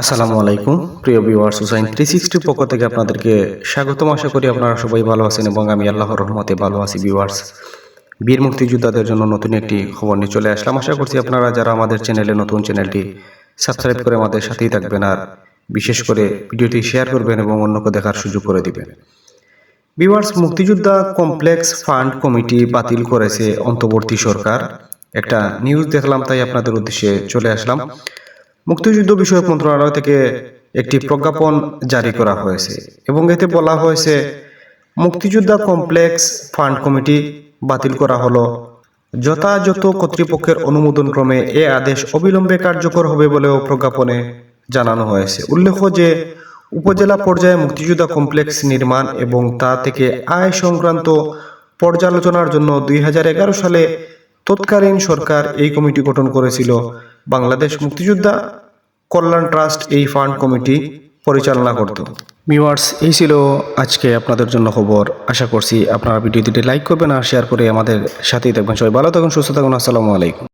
আসসালামু আলাইকুম। প্রিয় ভিউয়ার্স হুসাইন থ্রি সিক্সটি পক্ষ থেকে আপনাদেরকে স্বাগতম। আশা করি আপনারা সবাই ভালো আছেন এবং আমি আল্লাহর রহমতে ভালো আছি ভিউয়ার্স বীর মুক্তিযোদ্ধাদের জন্য নতুন একটি খবর নিয়ে চলে আসলাম। আশা করছি আপনারা যারা আমাদের চ্যানেলে নতুন, চ্যানেলটি সাবস্ক্রাইব করে আমাদের সাথেই থাকবেন আর বিশেষ করে ভিডিওটি শেয়ার করবেন এবং অন্যকে দেখার সুযোগ করে দিবেন। ভিউয়ার্স মুক্তিযোদ্ধা কমপ্লেক্স ফান্ড কমিটি বাতিল করেছে অন্তর্বর্তী সরকার। একটা নিউজ দেখলাম, তাই আপনাদের উদ্দেশ্যে চলে আসলাম। মুক্তিযুদ্ধ বিষয়ক মন্ত্রণালয় থেকে একটি প্রজ্ঞাপন জারি করা হয়েছে এবং এতে বলা হয়েছে, মুক্তিযোদ্ধা কমপ্লেক্স ফান্ড কমিটি বাতিল করা হলো। যথাযথ কর্তৃপক্ষের অনুমোদন ক্রমে এ আদেশ অবিলম্বে কার্যকর হবে বলেও প্রজ্ঞাপনে জানানো হয়েছে। উল্লেখ্য যে, উপজেলা পর্যায়ে মুক্তিযোদ্ধা কমপ্লেক্স নির্মাণ এবং তা থেকে আয় সংক্রান্ত পর্যালোচনার জন্য দুই হাজার এগারো সালে তৎকালীন সরকার এই কমিটি গঠন করেছিল। বাংলাদেশ মুক্তিযোদ্ধা কল্যাণ ট্রাস্ট এই ফান্ড কমিটি পরিচালনা করত। ভিউয়ার্স, এই ছিল আজকে আপনাদের জন্য খবর। আশা করছি আপনারা ভিডিওটি লাইক করবেন আর শেয়ার করে আমাদের সাথেই থাকবেন। সবাই ভালো থাকুন, সুস্থ থাকুন। আসসালামু আলাইকুম।